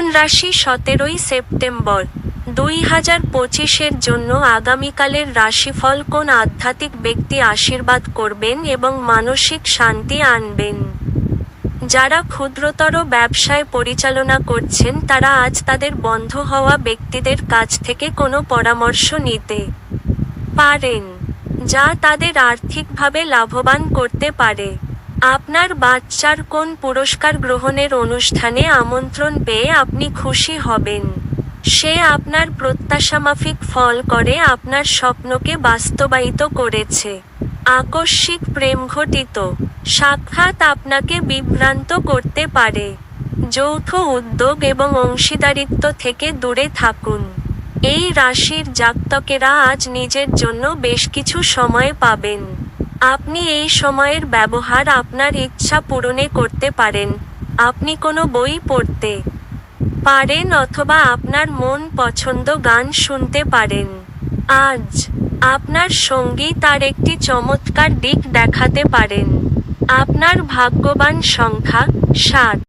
কোন রাশি সতেরোই সেপ্টেম্বর। দুই হাজার পঁচিশের জন্য আগামীকালের রাশিফল কোন আধ্যাত্মিক ব্যক্তি আশীর্বাদ করবেন এবং মানসিক শান্তি আনবেন? যারা ক্ষুদ্রতর ব্যবসায় পরিচালনা করছেন, তারা আজ তাদের বন্ধ হওয়া ব্যক্তিদের কাছ থেকে কোনো পরামর্শ নিতে পারেন, যা তাদের আর্থিকভাবে লাভবান করতে পারে। আপনার বাচ্চার কোন পুরস্কার গ্রহণের অনুষ্ঠানে আমন্ত্রণ পেয়ে আপনি খুশি হবেন? সে আপনার প্রত্যাশামাফিক ফল করে আপনার স্বপ্নকে বাস্তবায়িত করেছে। আকস্মিক প্রেম ঘটিত। সাক্ষাৎ আপনাকে বিভ্রান্ত করতে পারে। যৌথ উদ্যোগ এবং অংশীদারিত্ব থেকে দূরে থাকুন। এই রাশির জাতকেরা আজ নিজের জন্য বেশ কিছু সময় পাবেন। আপনি এই সময়ের ব্যবহার আপনার ইচ্ছা পূরণে করতে পারেন। আপনি কোনো বই পড়তে পারেন অথবা আপনার মন পছন্দ গান শুনতে পারেন। আজ আপনার সঙ্গী তার একটি চমৎকার দিক দেখাতে পারেন। আপনার ভাগ্যবান সংখ্যা সাত।